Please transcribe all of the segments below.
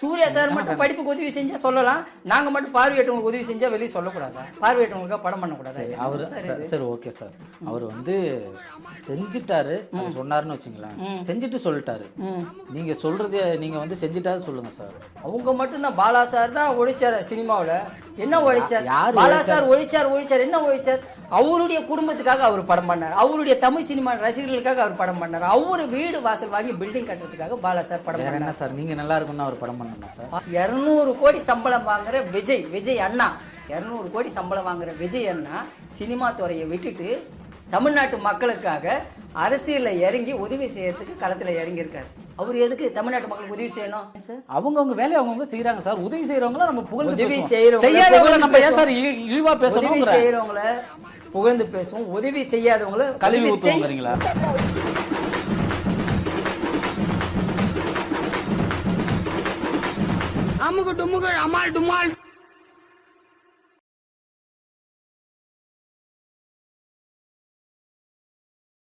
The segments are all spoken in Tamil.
சூர்யா சார் மட்டும் படிப்புக்கு உதவி செஞ்சா சொல்லலாம். நாங்க மட்டும் பார்வையற்றவங்களுக்கு உதவி செஞ்சா வெளியே சொல்லக்கூடாதா? பார்வையற்றவங்களுக்காக படம் பண்ணக்கூடாதா? அவர் சார் சரி ஓகே சார். அவர் வந்து செஞ்சுட்டாரு. சொன்னாருன்னு வச்சுங்களேன். செஞ்சுட்டு சொல்லிட்டாரு. நீங்க சொல்றது நீங்க வந்து செஞ்சுட்டாரு சொல்லுங்க சார். அவங்க மட்டும்தான். பாலா சார் தான் ஒழிச்சார் சினிமாவுல. என்ன ஒழிச்சார்? யார் பாலா சார் ஒழிச்சார் ஒழிச்சார். என்ன ஒழிச்சார்? அவருடைய குடும்பத்துக்காக அவர் படம் பண்ணார். அவருடைய தமிழ் சினிமா ரசிகர்களுக்காக அவர் படம் பண்ணார். அவரு வீடு வாசல் வாங்கி பில்டிங் கட்டுறதுக்காக பாலா சார் படம் பண்ணார் என்ன சார்? நீங்க நல்லா இருக்கும்னு அவர் படம் பண்ணணுமா சார்? இரநூறு கோடி சம்பளம் வாங்குற விஜய் விஜய் அண்ணா. இரநூறு கோடி சம்பளம் வாங்குற விஜய் அண்ணா சினிமா துறையை விட்டுட்டு தமிழ்நாட்டு மக்களுக்காக அரசியல்ல இறங்கி உதவி செய்யறதுக்கு களத்துல இறங்கி இருக்காரு அவர் எதுக்கு தமிழ்நாட்டு மக்களுக்கு உதவி செய்யணும்? சார் அவங்கவங்க வேலையை அவங்கவங்க செய்யறாங்க சார். உதவி செய்யறவங்கள நம்ம புகழ்ந்து உதவி புகழ்ந்து நம்ம ஏன். சார் உதவி செய்யறவங்கள புகழ்ந்து பேசுவோம். உதவி செய்யாதவங்கள கழுவி உதவி டுமுகு அமால் டுமால்.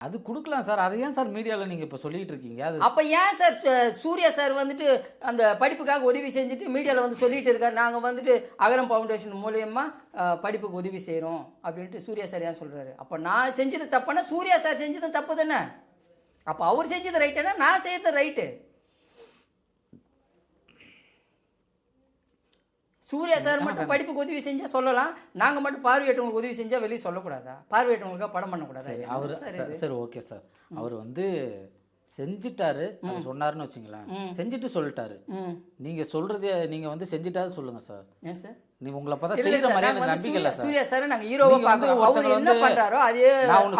அது கொடுக்கலாம் சார். அதை ஏன் சார் மீடியால நீங்க இப்ப சொல்லிட்டு இருக்கீங்க? அது அப்ப ஏன் சார் சு- சூர்யா சார் வந்துட்டு அந்த படிப்புக்காக உதவி செஞ்சுட்டு மீடியால வந்து சொல்லிட்டு இருக்காரு? நாங்க வந்துட்டு அகரம் ஃபவுண்டேஷன் மூலியமா அஹ், படிப்புக்கு உதவி செய்றோம் அப்படின்ட்டு சூர்யா சார் ஏன் சொல்றாரு? அப்ப நான் செஞ்சது தப்புனா சூர்யா சார் செஞ்சது தப்பு தானே? அப்ப அவர் செஞ்சது ரைட்டுனா நான் செய்யறது ரைட்டு சூர்யா சார் மட்டும் படிப்புக்கு உதவி செஞ்சா சொல்லலாம். நாங்க மட்டும் பார்வையற்றவங்களுக்கு உதவி செஞ்சா வெளியே சொல்லக்கூடாதா? பார்வையற்றவங்களுக்காக படம் பண்ணக்கூடாதா? அவர் சார் ஓகே சார். அவர் வந்து செஞ்சுட்டாரு. சொன்னாருன்னு வச்சுங்களேன். செஞ்சுட்டு சொல்லிட்டாரு. நீங்க சொல்றது நீங்க வந்து செஞ்சுட்டாரு சொல்லுங்க சார். ஏன் சார்? நீ உங்களை பார்த்தா செய்யற மாதிரி எனக்கு நம்பிக்கை இல்லை சூர்யா- சார். சூர்யா சார் நாங்க ஹீரோவா பாக்குறோம் அவர் என்ன பண்றாரோ அதே நான்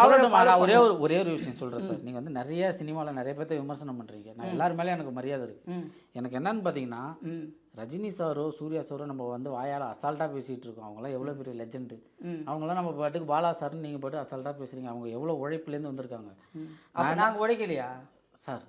நான் ஒரே. ஒரு ஒரே ஒரு விஷயம் சொல்றேன் சார். நீங்க வந்து நிறைய சினிமால நிறைய பேர்த்த விமர்சனம் பண்றீங்க. நான் எல்லார் மேலேயும் எனக்கு மரியாதை இருக்கு. எனக்கு என்னன்னு பாத்தீங்கன்னா ரஜினி சாரோ சூர்யா சாரோ நம்ம வந்து வாயால அசால்ட்டா பேசிட்டு இருக்கோம். அவங்களாம் எவ்வளவு பெரிய லெஜெண்ட். அவங்களாம் நம்ம பாட்டுக்கு பாலா சார்னு நீங்க பாட்டு அசால்ட்டா பேசுறீங்க. அவங்க எவ்வளவு உழைப்புலேருந்து வந்திருக்காங்க. ம். அப்ப நாங்க உழைக்கலையா? சார்.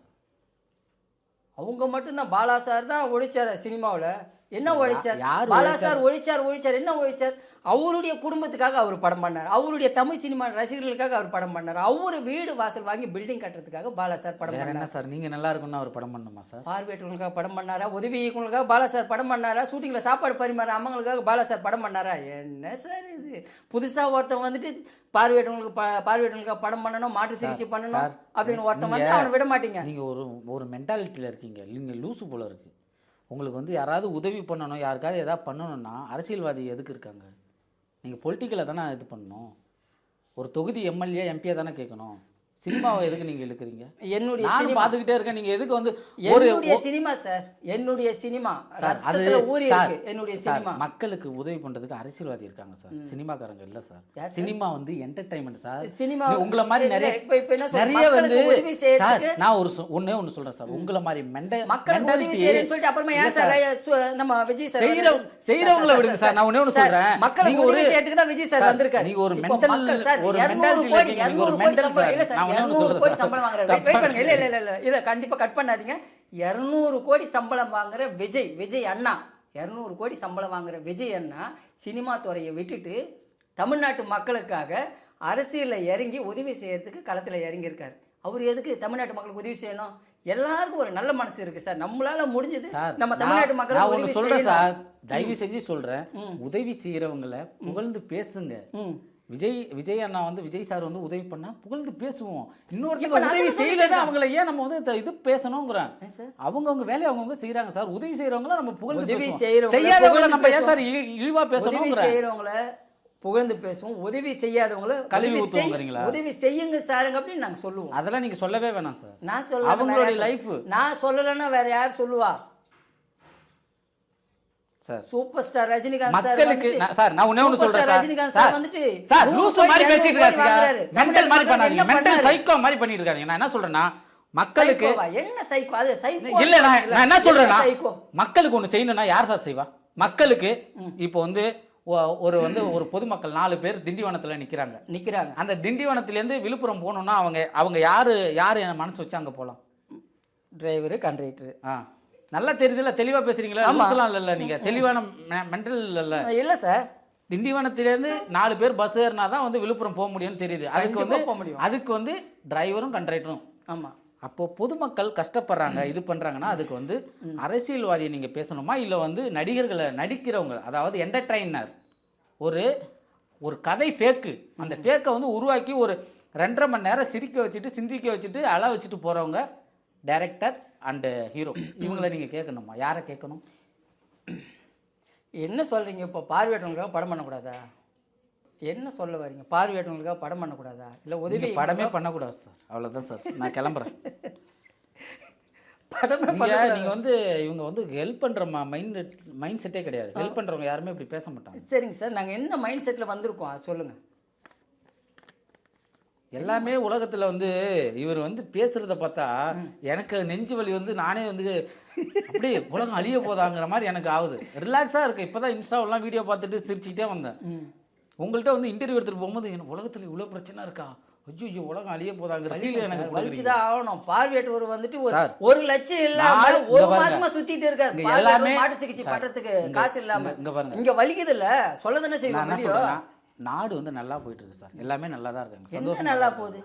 அவங்க மட்டும்தான். பாலா சார் தான் ஒழிச்சார் சினிமாவுல. என்ன ஒழிச்சார்? பாலா சார் ஒழிச்சார்? ஒழிச்சார் என்ன ஒழிச்சார்? அவருடைய குடும்பத்துக்காக அவர் படம் பண்ணார். அவருடைய தமிழ் சினிமா ரசிகர்களுக்காக அவர் படம் பண்ணார். அவரு வீடு வாசல் வாங்கி பில்டிங் கட்டுறதுக்காக பாலா சார் படம் பண்ணார். சார்? நீங்க நல்லா இருக்கும்னு அவர் படம் பண்ணணுமா சார்? பார்வையற்றவங்களுக்காக படம் பண்ணாரா? உதவி இயக்குனருக்காக பாலா சார் படம் பண்ணாரா? ஷூட்டிங்கில் சாப்பாடு பரிமாற அம்மங்களுக்காக பாலா சார் படம் பண்ணாரா? என்ன சார் இது? புதுசாக ஒருத்தன் வந்துட்டு பார்வையற்றவங்களுக்கு ப பார்வையற்றவங்களுக்காக படம் பண்ணணும் மாற்று சிகிச்சை பண்ணணும் அப்படின்னு ஒருத்தன் வந்து அவனை விட மாட்டீங்க. நீங்க ஒரு ஒரு மென்டாலிட்டியில் இருக்கீங்க. நீங்க லூசு போல இருக்கு. உங்களுக்கு வந்து யாராவது உதவி பண்ணணும் யாருக்காவது எதாவது பண்ணணும்னா அரசியல்வாதி எதுக்கு இருக்காங்க? நீங்கள் பொலிட்டிக்கலாக தானே இது பண்ணணும். ஒரு தொகுதி எம்எல்ஏ எம்பியை தானே கேட்கணும். சினிமாவை எதுக்கு நீங்க இழுக்கிறீங்க? என்னுடைய நானும் சினிமா பார்த்துக்கிட்டே இருக்கேன். நீங்க எதுக்கு வந்து என்னுடைய சினிமா சார். என்னுடைய சினிமா. அது இருக்கு. என்னுடைய சினிமா. மக்களுக்கு உதவி பண்றதுக்கு அரசியல்வாதி இருக்காங்க சார். சினிமாக்காரங்க இல்ல சார். சினிமா வந்து என்டர்டைன்மெண்ட் சார். சினிமா உங்களை மாதிரி நிறைய நிறைய வந்து நான் ஒரு ஒண்ணே ஒண்ணு சொல்றேன் சார். உங்களை மாதிரி மெண்ட மக்களுக்கு உதவி செய்யறேன்னு சொல்லிட்டு அப்புறமா ஏன் சார் நம்ம விஜய் சார் செய்யற- செய்யறவங்கள விடுங்க சார், நான் ஒண்ணே ஒண்ணு சொல்றேன். மக்களுக்கு உதவி செய்யறதுக்கு தான் விஜய் சார் வந்திருக்காரு. நீங்க ஒரு மக்கள் சார், ஒரு 200 mentality கோடி, இருக்கீங்க, நீங்க ஒரு 200 கோடி mental சம்பளம் சார். இல்ல சார், நான் ஒண்ணே ஒண்ணு 200 சொல்றேன். கோடி. சம்பளம் Wait, wait பண்ணுங்க. இல்ல. இதை கண்டிப்பா கட் பண்ணாதீங்க. 200 கோடி சம்பளம் வாங்குற விஜய் விஜய் அண்ணா. 200 கோடி சம்பளம் வாங்குற விஜய் அண்ணா சினிமா துறையை விட்டுட்டு தமிழ்நாட்டு மக்களுக்காக அரசியல்ல இறங்கி உதவி செய்யறதுக்கு களத்துல இறங்கி இருக்காரு அவர் எதுக்கு தமிழ்நாட்டு மக்களுக்கு உதவி செய்யணும்? எல்லாருக்கும் ஒரு நல்ல மனசு இருக்கு சார். நம்மளால முடிஞ்சது நம்ம தமிழ்நாட்டு ஒண்ணு உதவி சொல்றேன் சார். தயவு செஞ்சு சொல்றேன். உதவி செய்யறவங்கள புகழ்ந்து பேசுங்க. விஜய் விஜய் அண்ணா வந்து விஜய் சார் வந்து உதவி பண்ணா புகழ்ந்து பேசுவோம். இன்னொருத்தங்க உதவி செய்யலன்னா. அவங்கள ஏன் நம்ம வந்து இது சார்? அவங்கவங்க வேலையை அவங்கவங்க செய்யறாங்க சார். உதவி செய்யறவங்கள நம்ம புகழ்ந்து உதவி புகழ்ந்து நம்ம ஏன். சார் இழி- இழிவா உதவி பேசணுங்கிறேன். செய்யறவங்கள புகழ்ந்து பேசுவோம். உதவி செய்யாதவங்கள கழுவி ஊத்துவோங்கிறீங்களா? உதவி செய்யுங்க சாருங்க அப்படின்னு நாங்க சொல்லுவோம். அதெல்லாம் நீங்க சொல்லவே வேணாம் சார். நான் சொல்ல அவங்களுடைய life. நான் சொல்லலைன்னா வேற யார் சொல்லுவா? சூப்பர் ஸ்டார் ரஜினிகாந்த் சார் மக்களுக்கு சார் நான் ஒண்ணே ஒண்ணு சொல்றேன் ரஜினிகாந்த் சார் வந்துட்டு சார் கோடி, மாதிரி பேசிட்டு வாங்குறாரு. மென்டல் மாதிரி பண்ணாதீங்க. மென்டல்? சைக்கோ மாதிரி பண்ணிட்டு இருக்காதீங்க நான் என்ன சொல்றேன்னா மக்களுக்கு? என்ன சைக்கோ அது சைக்கோ இல்ல நான் நான் என்ன சொல்றேன்னா மக்களுக்கு ஒண்ணு செய்யணும்னா யார் சார் செய்வா? மக்களுக்கு இப்போ வந்து ஒரு வந்து ஒரு பொதுமக்கள் நாலு பேர் திண்டிவனத்துல நிக்கிறாங்க. நிக்கிறாங்க. அந்த திண்டிவனத்திலேருந்து விழுப்புரம் போகணும்னா அவங்க அவங்க யாரு யாரு என் மனசு வச்சு அங்க போலாம்? டிரைவர் கண்டக்டர் ஆ. நல்லா தெரியுதுல்ல தெளிவா பேசுறீங்களா? ஆமா. லூசுலாம் இல்ல நீங்க. தெளிவான மென்டல் இல்ல இல்ல சார். திண்டிவனத்திலேருந்து நாலு பேர் பஸ் ஏறினா தான் வந்து விழுப்புரம் போக முடியும்னு தெரியுது. அதுக்கு வந்து போக முடியும். அதுக்கு வந்து டிரைவரும் கண்டக்டரும் ஆமா. அப்போ பொதுமக்கள் கஷ்டப்படுறாங்க இது பண்றாங்கன்னா அதுக்கு வந்து அரசியல்வாதியை நீங்க பேசணுமா? இல்ல வந்து நடிகர்களை நடிக்கிறவங்க அதாவது என்டர்டைனர் ஒரு ஒரு கதை ஃபேக்கு அந்த ஃபேக்கை வந்து உருவாக்கி ஒரு ரெண்டரை மணி நேரம் சிரிக்க வச்சுட்டு சிந்திக்க வச்சுட்டு அழ வச்சுட்டு போறவங்க டைரக்டர் அண்டு ஹீரோ இவங்களை நீங்க கேட்கணுமா? யாரை கேட்கணும்? என்ன சொல்கிறீங்க இப்போ? பார்வையாற்றவங்களுக்காக படம் பண்ணக்கூடாதா? என்ன சொல்ல வரீங்க? பார்வையாற்றவங்களுக்காக படம் பண்ணக்கூடாதா? இல்லை உதவி படமே பண்ணக்கூடாது சார் அவ்வளவுதான் சார் நான் கிளம்புறேன். படமே நீங்க பண்ணக்கூடாதா? நீங்க வந்து இவங்க வந்து ஹெல்ப் பண்ற மைண்ட் மைண்ட் செட்டே கிடையாது. ஹெல்ப் பண்றவங்க யாருமே இப்படி பேச மாட்டாங்க. சரிங்க சார் நாங்கள் என்ன மைண்ட் செட்டில் வந்திருக்கோம்? அது சொல்லுங்கள் எல்லாமே உலகத்துல வந்து இவர் வந்து பேசுறத பார்த்தா எனக்கு நெஞ்சு வலி வந்து நானே வந்து அப்படியே உலகம் அழிய போதாங்கிற மாதிரி எனக்கு ஆகுது. ரிலாக்ஸா இருக்கு. இப்பதான் இன்ஸ்டாவெல்லாம் வீடியோ பார்த்துட்டு சிரிச்சுக்கிட்டே வந்தேன். உங்கள்கிட்ட வந்து இன்டர்வியூ எடுத்துட்டு போகும்போது எனக்கு உலகத்துல இவ்வளவு பிரச்சனை இருக்கா? ஐயோ உலகம் அழிய போதாங்கிற ஃபீல் எனக்கு. வலிச்சுதான் ஆகணும். பார்வையற்றவர் வந்துட்டு ஒரு ஒரு லட்சம் இல்லாம நாலு- ஒரு. மாசமா சுத்திட்டு இருக்காரு. எல்லாமே- மாட்டு சிகிச்சை பண்றதுக்கு காசு இல்லாம. இங்க- பாருங்க. இங்க வலிக்குது இல்ல சொல்ல தானே நான் நாடு வந்து நல்லா போயிட்டு இருக்கு சார். எல்லாமே நல்லா தான் இருக்காங்க சந்தோஷம் நல்லா போகுது?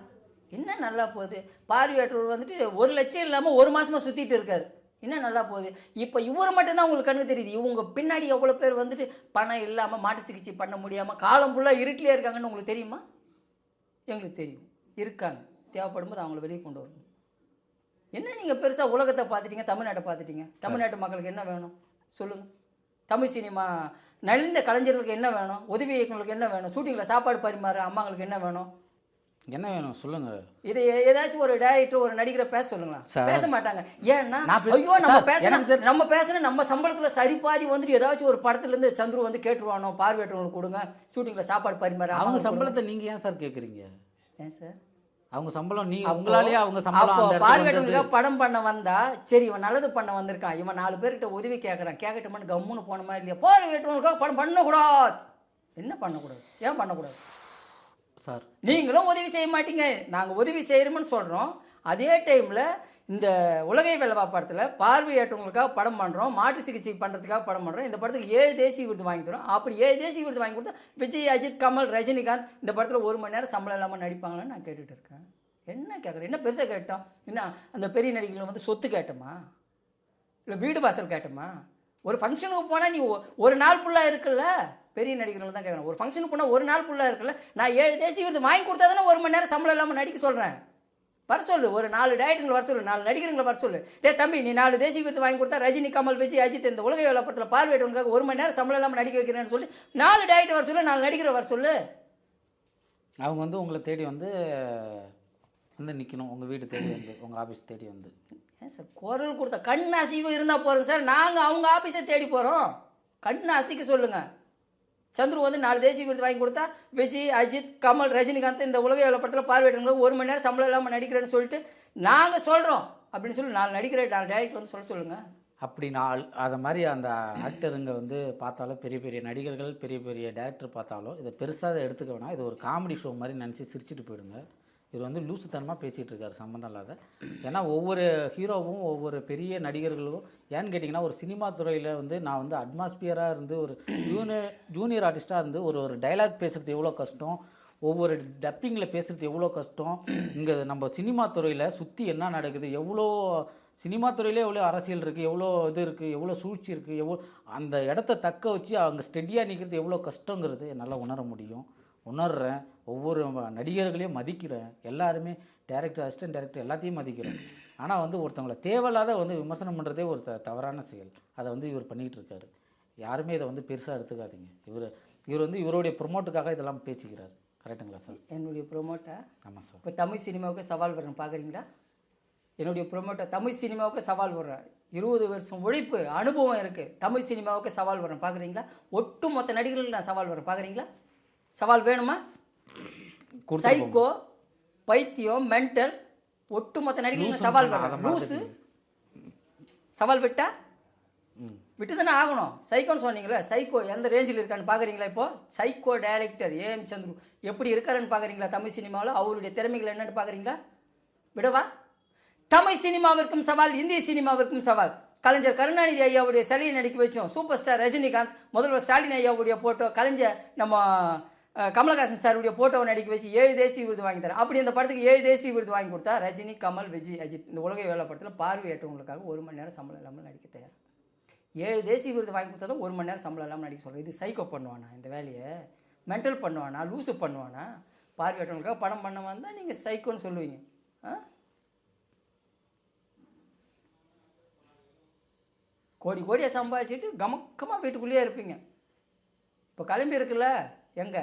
என்ன நல்லா போகுது? பார்வையற்றவர் வந்துட்டு ஒரு லட்சம் இல்லாம ஒரு மாசமா சுத்திட்டு இருக்காரு. என்ன நல்லா போகுது? இப்போ இவர் மட்டும்தான் உங்களுக்கு கண்ணுக்கு தெரியுது. இவங்க பின்னாடி எவ்வளோ பேர் வந்துட்டு பணம் இல்லாமல் மாட்டு சிகிச்சை பண்ண முடியாமல் காலம் ஃபுல்லாக இருட்டிலே இருக்காங்கன்னு உங்களுக்கு தெரியுமா? எங்களுக்கு தெரியும். இருக்காங்க. தேவைப்படும் போது அவங்கள வெளியே கொண்டு வரணும். என்ன நீங்கள் பெருசாக உலகத்தை பார்த்துட்டீங்க தமிழ்நாட்டை பார்த்துட்டீங்க? தமிழ்நாட்டு மக்களுக்கு என்ன வேணும்? சொல்லுங்கள் தமிழ் சினிமா நலிந்த கலைஞர்களுக்கு என்ன வேணும்? உதவி இயக்குநர்களுக்கு என்ன வேணும்? ஷூட்டிங்கில் சாப்பாடு பரிமாற அம்மாங்களுக்கு என்ன வேணும்? என்ன வேணும்? சொல்லுங்க. இதை ஏதாச்சும் ஒரு டைரக்டர் ஒரு நடிகரை பேச சொல்லுங்களா. பேச மாட்டாங்க. ஏன்னா ஐயோ நம்ம தெரி- நம்ம பேசணும் நம்ம சம்பளத்துல சரி பாதி வந்துட்டு ஏதாச்சும் ஒரு படத்துல இருந்து சந்துரு வந்து கேட்டுருவானோ? பார்வையற்றவங்களுக்கு கொடுங்க. ஷூட்டிங்ல சாப்பாடு பரிமாற அவங்க சம்பளத்தை நீங்க ஏன் சார் கேக்குறீங்க? கொடுங்க. ஏன் சார்? அவங்க சம்பளம் நீ உங்களாலேயே அவங்க சம்பளம். பார்வையற்றவங்களுக்காக படம் பண்ண வந்தா சரி இவன் நல்லது பண்ண வந்திருக்கான். இவன் நாலு பேர்கிட்ட உதவி கேட்கறான் கேட்கட்டுமான்னு கம்முன்னு போனமா இல்லையா? பார்வையற்றவங்களுக்காக படம் பண்ணக்கூடாது. என்ன பண்ணக்கூடாது? ஏன் பண்ணக்கூடாது? சார். நீங்களும் உதவி செய்ய மாட்டீங்க. நாங்கள் உதவி செய்கிறோம்னு சொல்கிறோம் அதே டைமில் இந்த உலகை வெள்ளவா படத்தில் பார்வையற்றவங்களுக்காக படம் பண்ணுறோம் மாற்று சிகிச்சை பண்ணுறதுக்காக படம் பண்ணுறோம் இந்த படத்துக்கு ஏழு தேசிய விருது வாங்கி தரோம். அப்படி ஏழு தேசிய விருது வாங்கி கொடுத்தா விஜய் அஜித் கமல் ரஜினிகாந்த் இந்த படத்தில் ஒரு மணி நேரம் சம்பளம் இல்லாமல் நடிப்பாங்களான்னு நான் கேட்டுட்டு இருக்கேன். என்ன கேட்குறேன் என்ன பெருசாக கேட்டோம்? என்ன அந்த பெரிய நடிகர்கள் வந்து சொத்து கேட்டோமா? இல்லை வீடு வாசல் கேட்டோமா? ஒரு ஃபங்க்ஷனுக்கு போனால் நீ ஒ- ஒரு நாள் ஃபுல்லாக இருக்குல்ல? பெரிய நடிகர்கள் தான் கேட்குறேன் ஒரு ஃபங்க்ஷனுக்கு போனால் ஒரு நாள் ஃபுல்லாக இருக்குல்ல? நான் ஏழு தேசிய விருது வாங்கி கொடுத்தா தானே ஒரு மணி நேரம் சம்பளம் இல்லாமல் நடிக்க சொல்கிறேன் வர சொல்லு ஒரு நாலு டேரக்டர்களை வர சொல்லு நாலு நடிகர்களை வர சொல்லு. டே தம்பி நீ நாலு தேசிய விருது வாங்கி கொடுத்தா ரஜினி கமல் விஜய் அஜித் இந்த உலக வேலை படத்தில் பார்வையிட்டவனுக்காக ஒரு மணி நேரம் சம்பளம் இல்லாமல் நடிக்க வைக்கிறேன்னு சொல்லி நாலு டேரக்டர் வர சொல்லு நாலு நடிகரை வர சொல்லு. அவங்க வந்து உங்களை தேடி வந்து வந்து நிக்கணும். உங்க வீடு தேடி வந்து உங்க ஆபீஸ் தேடி வந்து. ஏன் சார் குரல் கொடுத்த கண் அசைவு இருந்தால் போகிறோங்க சார். நாங்கள் அவங்க ஆஃபீஸை தேடி போகிறோம் கண் அசைக்க சொல்லுங்கள் சந்துரு வந்து நாலு தேசிய விருது வாங்கி கொடுத்தா விஜய் அஜித் கமல் ரஜினிகாந்த் இந்த உலக எவ்வளோ படத்தில் பார்வையிட்டவங்க ஒரு மணி நேரம் சம்பளம் இல்லாமல் நடிக்கிறேன்னு சொல்லிட்டு நாங்கள் சொல்கிறோம் அப்படின்னு சொல்லி நாலு நடிக்கிற நாலு டேரக்டர் வந்து சொல்ல சொல்லுங்கள் அப்படி நான் அதை மாதிரி அந்த ஆக்டருங்க வந்து பார்த்தாலும் பெரிய பெரிய நடிகர்கள் பெரிய பெரிய டேரக்டர் பார்த்தாலும் இதை பெருசாக எடுத்துக்க வேணாம். இது ஒரு காமெடி ஷோ மாதிரி நினச்சி சிரிச்சிட்டு போயிடுங்க. இவர் வந்து லூசுத்தனமாக பேசிகிட்டு இருக்காரு சம்மந்தம் இல்லாத. ஏன்னா ஒவ்வொரு ஹீரோவும் ஒவ்வொரு பெரிய நடிகர்களும் ஏன்னு கேட்டிங்கன்னா ஒரு சினிமா துறையில் வந்து நான் வந்து அட்மாஸ்பியராக இருந்து ஒரு ஜூனியர் ஜூனியர் ஆர்டிஸ்ட்டாக இருந்து ஒரு ஒரு டைலாக் பேசுகிறது எவ்வளோ கஷ்டம் ஒவ்வொரு டப்பிங்கில் பேசுகிறது எவ்வளோ கஷ்டம் இங்கே நம்ம சினிமா துறையில் சுற்றி என்ன நடக்குது எவ்வளோ சினிமா துறையிலே எவ்வளோ அரசியல் இருக்குது எவ்வளோ இது இருக்குது எவ்வளோ சூழ்ச்சி இருக்குது எவ்வளோ அந்த இடத்த தக்க வச்சு அவங்க ஸ்டெடியாக நிற்கிறது எவ்வளோ கஷ்டங்கிறது என்னால் உணர முடியும். உணர்கிறேன் ஒவ்வொரு நடிகர்களையும் மதிக்கிறேன். எல்லாருமே டேரக்டர் அசிஸ்டன்ட் டேரக்டர் எல்லாத்தையும் மதிக்கிறேன். ஆனால் வந்து ஒருத்தவங்களை தேவையில்லாத வந்து விமர்சனம் பண்ணுறதே ஒரு த தவறான செயல். அதை வந்து இவர் பண்ணிகிட்டு இருக்காரு. யாருமே இதை வந்து பெருசாக எடுத்துக்காதீங்க. இவர் இவர் வந்து இவருடைய ப்ரொமோட்டுக்காக இதெல்லாம் பேசிக்கிறார். கரெக்டுங்களா சார்? என்னுடைய ப்ரொமோட்டை ஆமாம் சார். இப்போ தமிழ் சினிமாவுக்கு சவால் வர்றேன் பார்க்குறீங்களா என்னுடைய ப்ரொமோட்டர் தமிழ் சினிமாவுக்கு சவால் வர்றேன் இருபது வருஷம் உழைப்பு அனுபவம் இருக்குது தமிழ் சினிமாவுக்கு சவால் வர்றேன் பார்க்குறீங்களா ஒட்டு மொத்த நடிகர்களுக்கு நான் சவால் வர்றேன் பார்க்குறீங்களா சவால் வேணுமா? சைக்கோ பைத்தியம் மென்டல் ஒட்டுமொத்த நடிகர்களுக்கு லூசுன்னு சவால் மறந்துட்டீங்க. சவால் விட்டா? விட்டு தானே ஆகணும். சைக்கோன்னு சொன்னீங்களே சைக்கோ எந்த ரேஞ்சில் இருக்கான்னு பார்க்குறீங்களா இப்போ? Psycho director AM Chandru. எப்படி இருக்காருன்னு பார்க்குறீங்களா தமிழ் சினிமாவில்? அவருடைய திறமைகள் என்னன்னு பார்க்குறீங்களா விடவா? தமிழ் சினிமாவிற்கும் சவால் இந்திய சினிமாவிற்கும் சவால். கலைஞர் கருணாநிதி ஐயாவுடைய சிலையை நடிக்க வச்சோம். சூப்பர் ஸ்டார் ரஜினிகாந்த் முதல்வர் ஸ்டாலின் ஐயாவுடைய போட்டோ. கலைஞர் நம்ம கமலஹாசன் சாருடைய போட்டோவை நடிக்க வச்சு ஏழு தேசிய விருது வாங்கி தரேன். அப்படி அந்த படத்துக்கு ஏழு தேசிய விருது வாங்கி கொடுத்தா ரஜினி கமல் விஜய் அஜித் இந்த உலக வேலை படத்தில் பார்வையற்றவங்களுக்காக ஒரு மணி நேரம் சம்பளம் இல்லாமல் நடிக்க தயார். ஏழு தேசிய விருது வாங்கி கொடுத்தா ஒரு மணி நேரம் சம்பளம் இல்லாமல் நடிக்க சொல்கிறேன் இது சைக்கோ பண்ணுவானா இந்த வேலையை? மென்டல் பண்ணுவானா? லூசு பண்ணுவானா? பார்வையற்றவங்களுக்காக படம் பண்ண வந்தால் நீங்கள் சைக்கோன்னு சொல்லுவீங்க. ஆ? கோடி கோடியை சம்பாதிச்சுட்டு கமக்கமாக வீட்டுக்குள்ளேயே இருப்பீங்க. இப்போ கிளம்பி இருக்குல்ல எங்கே?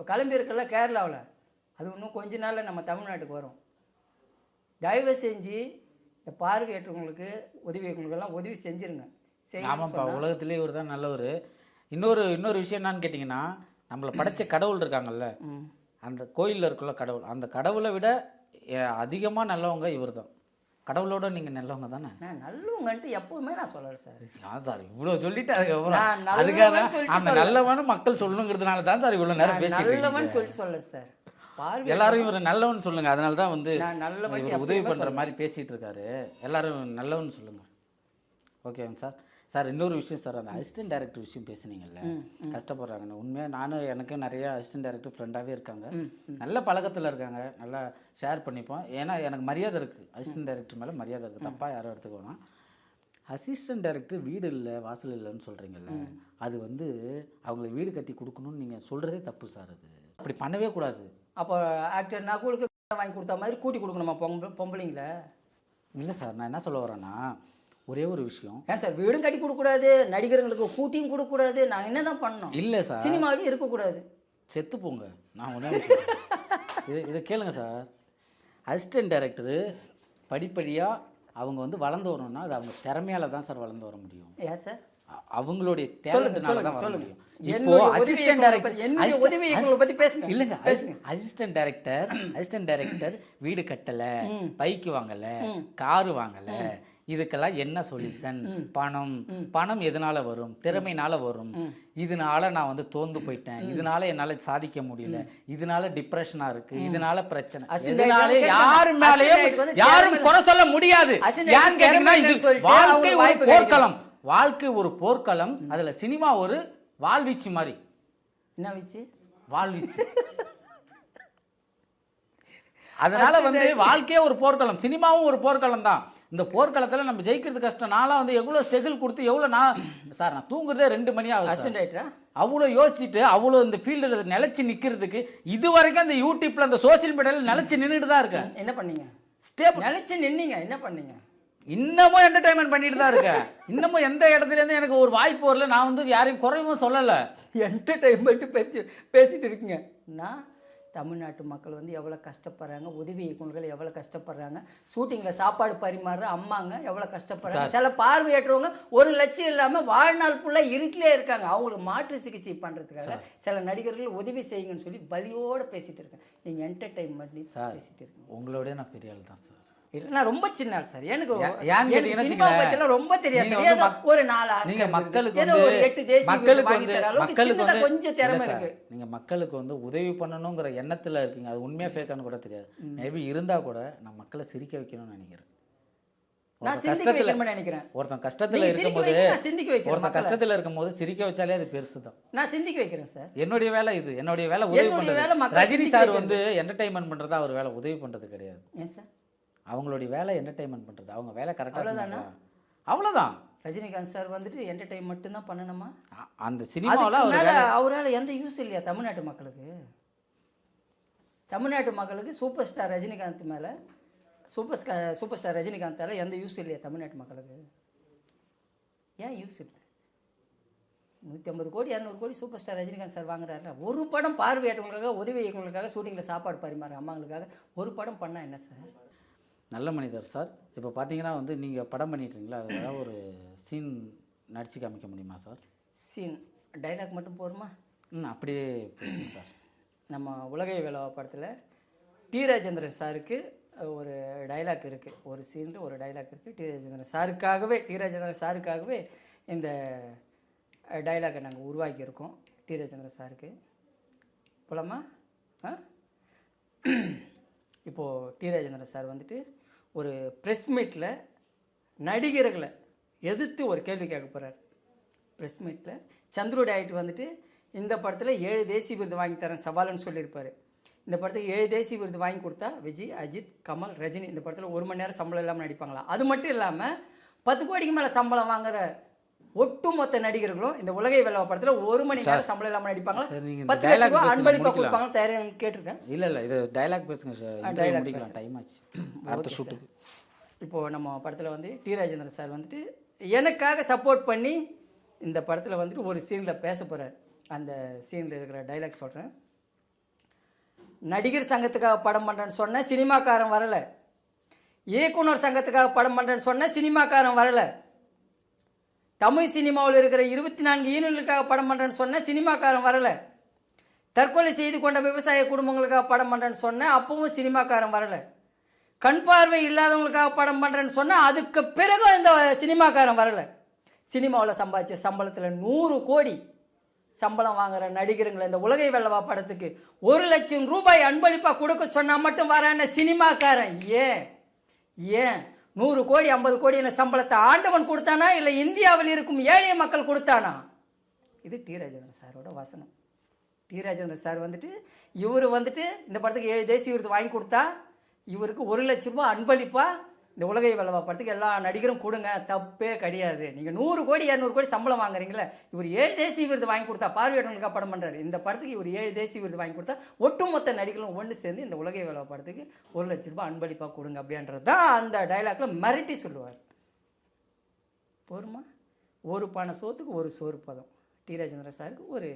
இப்போ கிளம்பி இருக்குல்ல கேரளாவில். அது இன்னும் கொஞ்ச நாளில் நம்ம தமிழ்நாட்டுக்கு வரும். தயவு செஞ்சு இந்த பார்வையற்றவங்களுக்கு உதவியவங்களுக்கெல்லாம் உதவி செஞ்சிருங்க. ஆமாப்பா சொன்னா- உலகத்திலே இவர் தான் நல்லவர். இன்னொரு இன்னொரு விஷயம் என்னன்னு கேட்டிங்கன்னா நம்மளை படைச்ச கடவுள் இருக்காங்கல்ல. அந்த கோயிலில் இருக்குள்ள கடவுள். அந்த கடவுளை விட அதிகமாக நல்லவங்க இவர் தான் கடவுளோட நீங்கள் நல்லவங்க தானே? நான் நல்லவங்கன்ட்டு எப்பவுமே நான் சொல்லலை சார். யார் சார் இவ்வளோ சொல்லிட்டு அதுக்கப்புறம்? அதுக்காக அந்த சொல்லல. நல்லவனு மக்கள் சொல்லணுங்கிறதுனால தான் சார் இவ்வளோ நேரம் பேசிட்டு நல்லவன். சொல்லிட்டு சொல்ல சார். பார்வை எல்லாரும் இவர் நல்லவன் சொல்லுங்க. அதனால தான் வந்து நல்லவன் உதவி பண்ணுற. மாதிரி பேசிட்டு இருக்காரு. எல்லாரும் நல்லவன் சொல்லுங்க. ஓகேங்க சார். சார் இன்னொரு விஷயம் சார் அந்த அசிஸ்டன்ட் டைரக்டர் விஷயம் பேசுனீங்கல்ல கஷ்டப்படுறாங்கன்னு. உண்மையாக நானும் எனக்கும் நிறைய அசிஸ்டன்ட் டைரக்டர் ஃப்ரெண்டாகவே இருக்காங்க. நல்ல பழக்கத்தில் இருக்காங்க. நல்லா ஷேர் பண்ணிப்போம். ஏன்னா எனக்கு மரியாதை இருக்குது அசிஸ்டன்ட் டைரக்டர் மேலே மரியாதை இருக்குது தப்பாக யாரும் எடுத்துக்க வேணாம் அசிஸ்டன்ட் டைரக்டர் வீடு இல்லை வாசல் இல்லைன்னு சொல்கிறீங்கல்ல அது வந்து அவங்களுக்கு வீடு கட்டி கொடுக்கணும்னு நீங்கள் சொல்கிறதே தப்பு சார் அது. அப்படி பண்ணவே கூடாது. அப்போ ஆக்டர் நகுலுக்கு வாங்கி கொடுத்த மாதிரி கூட்டி கொடுக்கணுமா பொம்பளை பொம்பளைங்கள? இல்லை சார் நான் என்ன சொல்ல வரேன்னா ஒரே ஒரு விஷயம். ஏன் சார் வீடும் கட்டி கொடுக்கக்கூடாது நடிகர்களுக்கு கூட்டியும் கொடுக்கக்கூடாது நாங்கள் என்ன தான் பண்ணோம்? இல்லை சார். சினிமாவிலையும் இருக்கக்கூடாது. செத்து போங்க. நான் ஒன்றே. இது இதை கேளுங்க சார். அசிஸ்டன்ட் டைரக்டரு படிப்படியாக அவங்க வந்து வளர்ந்து வரணும்னா அது அவங்க திறமையால தான் சார் வளர்ந்து வர முடியும். ஏன் சார்? அவங்களுடைய டேலண்ட்னால தான் வர முடியும். இப்போ அசிஸ்டன்ட் டைரக்டர் என்னுடைய உதவி பத்தி பேசுங்க. இல்லைங்க அசிஸ்டன்ட் டைரக்டர் அசிஸ்டன்ட் டைரக்டர் வீடு கட்டல. பைக் வாங்கல. காரு வாங்கல இதுக்கெல்லாம் என்ன சொல்யூஷன் பணம். பணம் எதனால வரும்? திறமைனால வரும். இதனால நான் வந்து தோந்து போயிட்டேன். இதனால என்னால சாதிக்க முடியல. இதனால டிப்ரெஷனா இருக்கு. இதனால பிரச்சனை. இதனால யாரு மேலயும் யாரும் குறை சொல்ல முடியாது. ஏன்னு கேட்டீங்கன்னா இது வாழ்க்கை ஒரு போர்க்களம். வாழ்க்கை ஒரு போர்க்களம். அதுல சினிமா ஒரு வாழ்வீச்சு மாதிரி. என்ன வச்சு? வாழ்வீச்சு. அதனால வந்து வாழ்க்கையே ஒரு போர்க்களம். சினிமாவும் ஒரு போர்க்களம் தான். இந்த போர்க்களத்துல நம்ம ஜெயிக்கிறது கஷ்டம். நான்லாம் வந்து எவ்வளோ ஸ்ட்ரகிள் கொடுத்து எவ்வளோ நான் சார் நான் தூங்குறதே ரெண்டு மணி ஆகுது சார். அசிஸ்டன்ட் டைரக்டரா அவ்வளோ யோசிச்சுட்டு அவ்வளோ இந்த ஃபீல்டில் நிலைச்சு நிற்கிறதுக்கு இது வரைக்கும் அந்த யூடியூப்ல அந்த சோஷியல் மீடியாவில் நிலைச்சு நின்றுட்டு தான் இருக்கேன். என்ன பண்ணீங்க? ஸ்டேப் நினைச்சு நின்னீங்க என்ன பண்ணீங்க? இன்னமும் என்டர்டைன்மெண்ட் பண்ணிட்டு தான் இருக்கேன். இன்னமும் எந்த இடத்துல இருந்து எனக்கு ஒரு வாய்ப்பு வரல நான் வந்து யாரையும் குறைவும் சொல்லலை. என்டர்டைன்மெண்ட் பற்றி பேசிட்டு இருக்கீங்க. நான் தமிழ்நாட்டு மக்கள் வந்து எவ்வளோ கஷ்டப்படுறாங்க உதவி இயக்குநர்கள் எவ்வளோ கஷ்டப்படுறாங்க ஷூட்டிங்கில் சாப்பாடு பரிமாறுற அம்மாங்க எவ்வளோ கஷ்டப்படுறாங்க. சில பார்வையற்றவங்க ஒரு லட்சியம் இல்லாமல் வாழ்நாள் ஃபுல்லாக இருட்டிலே இருக்காங்க. அவங்களுக்கு மாற்று சிகிச்சை பண்ணுறதுக்காக சில நடிகர்கள் உதவி செய்யுங்கன்னு சொல்லி பலியோட பேசிட்டு இருக்கேன். நீங்கள் என்டர்டைன்மெண்ட் சார். பேசிட்டு இருக்கீங்க. உங்களோட நான் பெரிய ஆள் தான் சார். இல்லை நான் ரொம்ப சின்ன ஆள் சார். எனக்கு ஏன்னு ரொம்ப தெரியாது ஒரு நாலு நீங்க மக்களுக்கு வந்து ஒரு எட்டு மக்களுக்கு வந்து மக்களுக்கு வந்து கொஞ்சம் திறமை இருக்கு. நீங்க மக்களுக்கு வந்து உதவி பண்ணணுங்கிற எண்ணத்துல இருக்கீங்க. அது உண்மையா ஃபேக்கான்னு கூட தெரியாது. மேபி இருந்தா கூட நான் மக்களை சிரிக்க வைக்கணும்னு நினைக்கிறேன். நினைக்கிறேன். ஒருத்தன் கஷ்டத்துல இருக்கும்போது சிந்திக்க வைக்கிறேன் ஒருத்தன். கஷ்டத்துல இருக்கும்போது சிரிக்க வச்சாலே அது பெருசு தான் நான் சிந்திக்க வைக்கிறேன் சார். என்னுடைய வேலை இது. என்னுடைய வேலை உதவி பண்றது. ரஜினி சார். வந்து என்டர்டைன்மெண்ட் பண்றது அவர் வேலை உதவி பண்றது கிடையாது. ஏன் சார்? அவங்களுடைய வேலை என்டர்டைன்மெண்ட் பண்றது. அவங்க வேலை கரெக்டாக அவ்வளவுதானா? அவ்வளவுதான். ரஜினிகாந்த் சார் வந்துட்டு என்டர்டைன் மட்டும் தான் பண்ணணுமா அந்த சினிமாவில் அவரால் எந்த யூஸ் இல்லையா தமிழ்நாட்டு மக்களுக்கு? தமிழ்நாட்டு மக்களுக்கு சூப்பர் ஸ்டார் ரஜினிகாந்த் மேல சூப்பர் ஸ்டார் சூப்பர் ஸ்டார் ரஜினிகாந்தால எந்த யூஸ் இல்லையா தமிழ்நாட்டு மக்களுக்கு? ஏன் யூஸ் இல்லை? நூற்றி ஐம்பது கோடி இரநூறு கோடி சூப்பர் ஸ்டார் ரஜினிகாந்த் சார் வாங்குறாருல. ஒரு படம் பார்வையாட்டவங்களுக்காக உதவி இயக்குவங்களுக்காக ஷூட்டிங்கில் சாப்பாடு பரிமாற அம்மாங்களுக்காக ஒரு படம் பண்ணால் என்ன சார் நல்ல மனிதர் சார். இப்போ பார்த்தீங்கன்னா வந்து நீங்கள் படம் பண்ணிட்டுருங்களா அதில் ஏதாவது ஒரு சீன் நடிச்சு காமிக்க முடியுமா சார்? சீன் டைலாக் மட்டும் போருமா? ம் அப்படியே பேசுங்க சார். நம்ம உலகை வேலை படத்தில் டி ராஜேந்திரன் சாருக்கு ஒரு டைலாக் இருக்குது ஒரு சீனில் ஒரு டைலாக் இருக்குது டி ராஜேந்திரன் சாருக்காகவே டி ராஜேந்திரன் சாருக்காகவே இந்த டைலாக்கை நாங்கள் உருவாக்கியிருக்கோம் டி ராஜேந்திரன் சாருக்கு. போலாமா? ஆ? இப்போது டி ராஜேந்திரன் சார் வந்துட்டு ஒரு ப்ரெஸ் மீட்டில் நடிகர்களை எதிர்த்து ஒரு கேள்வி கேட்க போகிறார் ப்ரெஸ் மீட்டில் சந்துரு ஆகிட்டு வந்துட்டு இந்த படத்தில் ஏழு தேசிய விருது வாங்கி தரேன் சவாலுன்னு சொல்லியிருப்பார். இந்த படத்துக்கு ஏழு தேசிய விருது வாங்கி கொடுத்தா விஜய் அஜித் கமல் ரஜினி இந்த படத்தில் ஒரு மணி நேரம் சம்பளம் இல்லாமல் நடிப்பாங்களா? அது மட்டும் இல்லாமல் பத்து கோடிக்கு மேலே சம்பளம் வாங்குகிற ஒட்டுமொத்த நடிகர்களும் இந்த உலகை வெள்ளவ படத்தில் ஒரு மணி நேரம் சம்பளம் இல்லாமல் இந்த பத்து லட்ச டைலாக் ரூபா பேசுங்க அன்பளிப்பாக முடிக்கலாம் கொடுப்பாங்க தயாரின்னு கேட்டிருக்கேன். இல்லை இல்லை இது டைலாக் பேசுங்க சார். முடிக்கலாம். டைம் ஆச்சு. அடுத்த ஷூட்டுக்கு இப்போது நம்ம படத்தில் வந்து டி. ராஜேந்திரன் சார் வந்துட்டு எனக்காக சப்போர்ட் பண்ணி இந்த படத்தில் வந்துட்டு ஒரு சீனில் பேச போகிறார் அந்த சீனில் இருக்கிற டைலாக் சொல்கிறேன் நடிகர் சங்கத்துக்காக படம் பண்ணுறேன்னு சொன்னேன் சினிமாக்காரன் வரலை. இயக்குனர் சங்கத்துக்காக படம் பண்ணுறேன்னு சொன்னேன் சினிமாக்காரன் வரலை. தமிழ் சினிமாவில் இருக்கிற இருபத்தி நான்கு யூனியனுக்காக படம் பண்ணுறேன்னு சொன்னேன் சினிமாக்காரன் வரலை. தற்கொலை செய்து கொண்ட விவசாய குடும்பங்களுக்காக படம் பண்ணுறேன்னு சொன்னேன் அப்பவும் சினிமாக்காரன் வரலை. கண் பார்வை இல்லாதவங்களுக்காக படம் பண்ணுறேன்னு சொன்னால் அதுக்கு பிறகு இந்த சினிமாக்காரன் வரலை. சினிமாவில் சம்பாதிச்ச சம்பளத்தில் நூறு கோடி சம்பளம் வாங்குற நடிகருங்களை இந்த உலகை வெள்ளவா படத்துக்கு ஒரு லட்சம் ரூபாய் அன்பளிப்பாக கொடுக்க சொன்னால் மட்டும் வரான சினிமாக்காரன் ஏன்? ஏன்? நூறு கோடி ஐம்பது கோடி என சம்பளத்தை ஆண்டவன் கொடுத்தானா? இல்லை இந்தியாவில் இருக்கும் ஏழை மக்கள் கொடுத்தானா? இது டி. ராஜேந்திரன் சாரோட வசனம். டி. ராஜேந்திரன் சார் வந்துட்டு இவர் வந்துட்டு இந்த படத்துக்கு ஏழு தேசிய விருது வாங்கி கொடுத்தா இவருக்கு ஒரு லட்ச ரூபாய் அன்பளிப்பா இந்த உலகை வல்லவா படத்துக்கு எல்லா நடிகரும் கொடுங்க. தப்பே கிடையாது. நீங்கள் நூறு கோடி இரநூறு கோடி சம்பளம் வாங்குறீங்களே இவர் ஏழு தேசிய விருது வாங்கி கொடுத்தா பார்வையாளர்களுக்காக படம் பண்ணுறாரு இந்த படத்துக்கு இவர் ஏழு தேசிய விருது வாங்கி கொடுத்தா ஒட்டுமொத்த நடிகர்களும் ஒன்று சேர்ந்து இந்த உலகை வல்லவா படத்துக்கு ஒரு லட்ச ரூபாய் அன்பளிப்பாக கொடுங்க அப்படின்றது தான் அந்த டைலாக்ல மிரட்டி சொல்லுவார். போருமா? ஒரு பானை சோத்துக்கு ஒரு சோறு பதம். டி ராஜேந்திர சாருக்கு ஒரு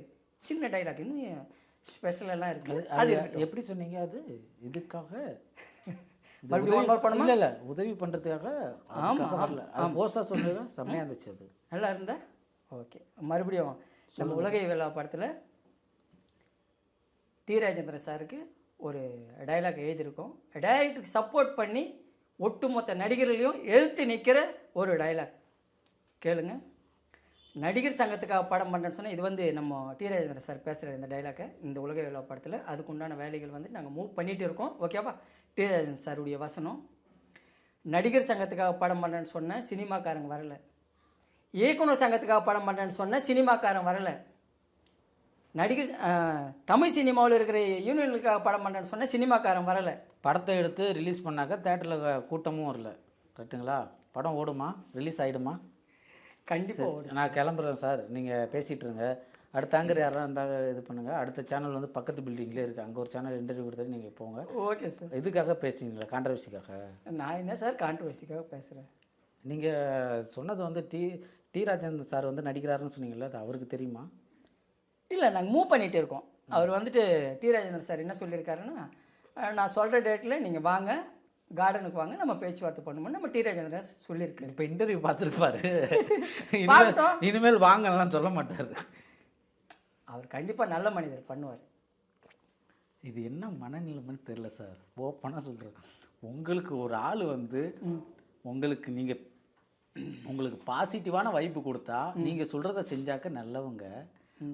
சின்ன டைலாக் இன்னும் ஸ்பெஷல் எல்லாம் இருக்குது அது. எப்படி சொன்னீங்க அது? இதுக்காக பண்ணுமா? இல்ல இல்ல உதவி பண்றதுக்காக ஆமா, அதுக்காக வரல. அது போஸா சொன்னது செம்மையா இருந்துச்சு அது. நல்லா இருந்தா? ஓகே. மறுபடியும் நம்ம உலகை வேளா படத்தில் டி ராஜேந்திர சாருக்கு ஒரு டைலாக் எழுதியிருக்கோம். டைரக்டருக்கு சப்போர்ட் பண்ணி ஒட்டுமொத்த நடிகர்களையும் எழுத்து நிற்கிற ஒரு டைலாக் கேளுங்க. நடிகர் சங்கத்துக்காக படம் பண்ணுறேன்னு சொன்னால் இது வந்து நம்ம டி ராஜேந்திர சார் பேசுகிற இந்த டைலாக்கை இந்த உலக விழா படத்தில் அதுக்கு உண்டான வேலைகள் வந்து நாங்கள் மூவ் பண்ணிகிட்டு இருக்கோம். ஓகேவா டி ராஜேந்திர சாருடைய வசனம். நடிகர் சங்கத்துக்காக படம் பண்ணுறேன்னு சொன்னேன் சினிமாக்காரங்க வரலை. இயக்குனர் சங்கத்துக்காக படம் பண்ணுறேன்னு சொன்னேன் சினிமாக்காரன் வரலை. நடிகர் தமிழ் சினிமாவில் இருக்கிற யூனியனுக்காக படம் பண்ணுறேன்னு சொன்னேன் சினிமாக்காரன் வரலை. படத்தை எடுத்து ரிலீஸ் பண்ணாக்க தேட்டரில் கூட்டமும் வரல. கரெக்ட்டுங்களா? படம் ஓடுமா? ரிலீஸ் ஆகிடுமா கண்டிப்பாக நான் கிளம்புறேன் சார். நீங்கள் பேசிகிட்டு இருங்க. அடுத்த ஆங்கர் யாராக இருந்தால் இது பண்ணுங்கள் அடுத்த சேனல் வந்து பக்கத்து பில்டிங்லேயே இருக்குது அங்கே ஒரு சேனல் இன்டர்வியூ கொடுத்தது நீங்கள் போங்க. Okay sir. இதுக்காக பேசுறீங்களா கான்ட்ரவர்சிக்காக நான் என்ன சார் கான்ட்ரவர்சிக்காக பேசுகிறேன் நீங்கள் சொன்னது வந்து டி டி ராஜேந்திரன் சார் வந்து நடிக்கிறாருன்னு சொன்னீங்கல்ல அது அவருக்கு தெரியுமா? இல்லை நாங்கள் மூவ் பண்ணிகிட்டே இருக்கோம். அவர் வந்துட்டு டி ராஜேந்திரன் சார் என்ன சொல்லியிருக்காருன்னா நான் சொல்கிற டேட்டில் நீங்கள் வாங்க. கார்டனுக்கு வாங்க நம்ம பேச்சுவார்த்தை பண்ணுவோம் நம்ம டி ராஜேந்திரன் சொல்லியிருக்காரு. இப்போ இன்டர்வியூ பார்த்துருப்பாரு. இனிமேல் வாங்கலாம் சொல்ல மாட்டார். அவர் கண்டிப்பாக நல்ல மனிதர் பண்ணுவார். இது என்ன மனநிலைமைன்னு தெரில சார். ஓப்பனாக சொல்கிறேன் உங்களுக்கு ஒரு ஆள் வந்து உங்களுக்கு நீங்கள் உங்களுக்கு பாசிட்டிவான வைப்பு கொடுத்தா நீங்கள் சொல்கிறத செஞ்சாக்க நல்லவங்க.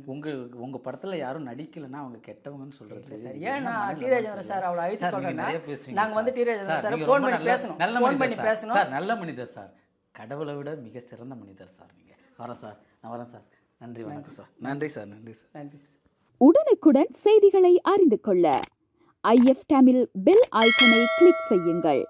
உங்கள் உங்கள் படத்தில் யாரும் நடிக்கலைன்னா அவங்க கெட்டவங்கன்னு சொல்கிறது சார். ஏன் நான் டி ராஜேந்திரன் சார் அவ்வளோ அழுத்தி பேசுவீங்க நாங்கள் வந்து. டி ராஜேந்திரன் சார், ஃபோன் பண்ணி நல்ல- பேசணும். நல்ல ஃபோன் மனிதர் பண்ணி சார். பேசணும். சார் நல்ல மனிதர் சார். கடவுளை விட மிக சிறந்த மனிதர் சார் நீங்கள் வரேன் சார். நான் வரேன் சார். நன்றி வணக்கம் சார். நன்றி சார் நன்றி சார். நன்றி சார். உடனுக்குடன் செய்திகளை அறிந்து கொள்ள ஐஎஃப் தமிழ் பெல் ஐக்கனை கிளிக் செய்யுங்கள்.